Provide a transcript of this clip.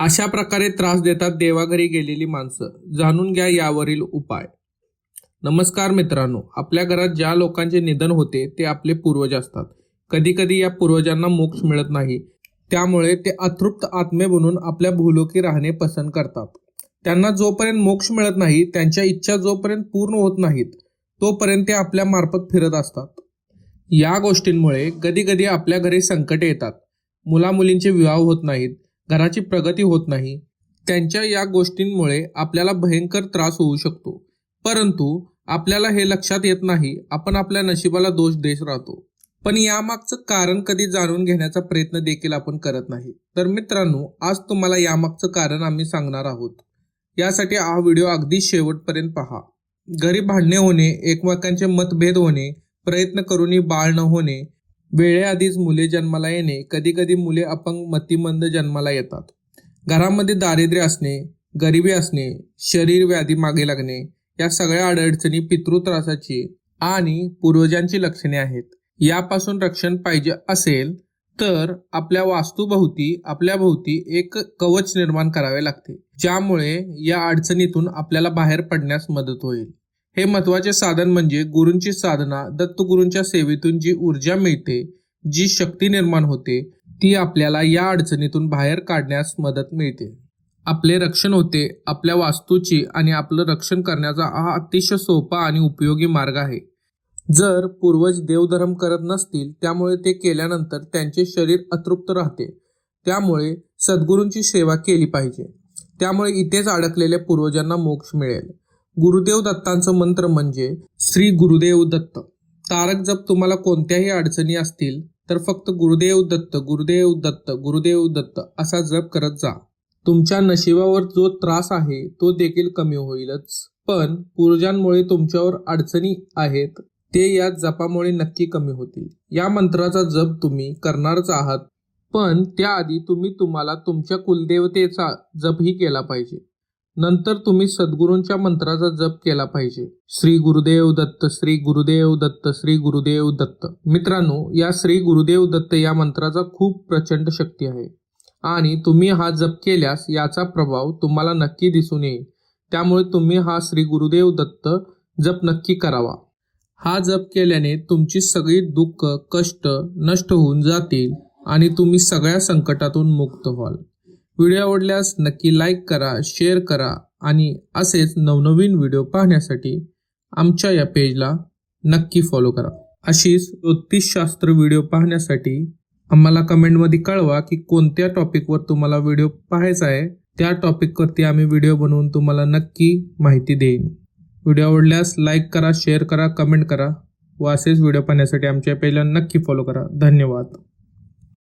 अशा प्रकारे त्रास देतात देवाघरी गेलेली माणसं. जाणून घ्या यावरील उपाय. नमस्कार मित्रांनो आपल्या घरात ज्या लोकांचे निधन होते ते आपले पूर्वज असतात. कधी कधी या पूर्वजांना मोक्ष मिळत नाही. त्यामुळे ते अतृप्त आत्मे बनून आपल्या भूलोकी राहणे पसंत करतात. त्यांना जोपर्यंत मोक्ष मिळत नाही त्यांच्या इच्छा जोपर्यंत पूर्ण होत नाहीत तोपर्यंत ते आपल्या मार्फत फिरत असतात. या गोष्टींमुळे कधी कधी आपल्या घरी संकटे येतात. मुलामुलींचे विवाह होत नाहीत. घराची प्रगती होत नाही त्यांच्या या गोष्टींमुळे आपल्याला भयंकर त्रास होऊ शकतो. परंतु आपल्याला हे लक्षात येत नाही आपण आपल्या नशिबाला दोष देत राहतो. पण यामागचं कारण कधी जाणून घेण्याचा प्रयत्न देखील आपण करत नाही. तर मित्रांनो आज तुम्हाला यामागचं कारण आम्ही सांगणार आहोत. यासाठी हा व्हिडिओ अगदी शेवटपर्यंत पहा. घरी भांडणे होणे एकमेकांचे मतभेद होणे प्रयत्न करूनही बाळ न होणे वेळेआधीच मुले जन्माला येणे कधी कधी मुले अपंग मतिमंद जन्माला येतात. घरामध्ये दारिद्र्य असणे गरिबी असणे शरीर व्याधी मागे लागणे या सगळ्या अडचणी पितृत्रासाची आणि पूर्वजांची लक्षणे आहेत. यापासून रक्षण पाहिजे असेल तर आपल्या वास्तूभोवती आपल्या भोवती एक कवच निर्माण करावे लागते ज्यामुळे या अडचणीतून आपल्याला बाहेर पडण्यास मदत होईल. हे महत्त्वाचे साधन म्हणजे गुरूंची साधना दत्तगुरूंच्या सेवेतून जी ऊर्जा मिळते जी शक्ती निर्माण होते ती आपल्याला या अडचणीतून बाहेर काढण्यास मदत मिळते. आपले रक्षण होते आपल्या वास्तूची आणि आपलं रक्षण करण्याचा हा अतिशय सोपा आणि उपयोगी मार्ग आहे. जर पूर्वज देवधर्म करत नसतील त्यामुळे ते केल्यानंतर त्यांचे शरीर अतृप्त राहते. त्यामुळे सद्गुरूंची सेवा केली पाहिजे. त्यामुळे इथेच अडकलेल्या पूर्वजांना मोक्ष मिळेल. गुरुदेव दत्तांचं मंत्र म्हणजे श्री गुरुदेव दत्त. तारक जप तुम्हाला कोणत्याही अडचणी असतील तर फक्त गुरुदेव दत्त गुरुदेव दत्त गुरुदेव दत्त असा जप करत जा. तुमच्या नशिबावर जो त्रास आहे तो देखील कमी होईलच. पण पूर्जांमुळे तुमच्यावर अडचणी आहेत ते या जपामुळे नक्की कमी होतील. या मंत्राचा जप तुम्ही करणारच आहात पण त्याआधी तुम्ही तुम्हाला तुमच्या कुलदेवतेचा जपही केला पाहिजे. नंतर तुम्ही सद्गुरूंच्या मंत्राचा जप केला पाहिजे. श्री गुरुदेव दत्त श्री गुरुदेव दत्त श्री गुरुदेव दत्त. मित्रांनो या श्री गुरुदेव दत्त या मंत्राचा खूप प्रचंड शक्ती आहे. आणि तुम्ही हा जप केल्यास याचा प्रभाव तुम्हाला नक्की दिसून येईल. त्यामुळे तुम्ही हा श्री गुरुदेव दत्त जप नक्की करावा. हा जप केल्याने तुमची सगळी दुःख कष्ट नष्ट होऊन जातील आणि तुम्ही सगळ्या संकटातून मुक्त व्हाल. व्हिडिओ आवडल्यास नक्की लाईक करा शेअर करा आणि असेच नवनवीन व्हिडिओ पाहण्यासाठी आमच्या या पेजला नक्की फॉलो करा. अशीच ज्योतिषशास्त्र व्हिडिओ पाहण्यासाठी आम्हाला कमेंटमध्ये कळवा की कोणत्या टॉपिकवर तुम्हाला व्हिडिओ पाहायचा आहे. त्या टॉपिकवरती आम्ही व्हिडिओ बनवून तुम्हाला नक्की माहिती देईन. व्हिडिओ आवडल्यास लाईक करा शेअर करा कमेंट करा व असेच व्हिडिओ पाहण्यासाठी आमच्या पेजला नक्की फॉलो करा. धन्यवाद.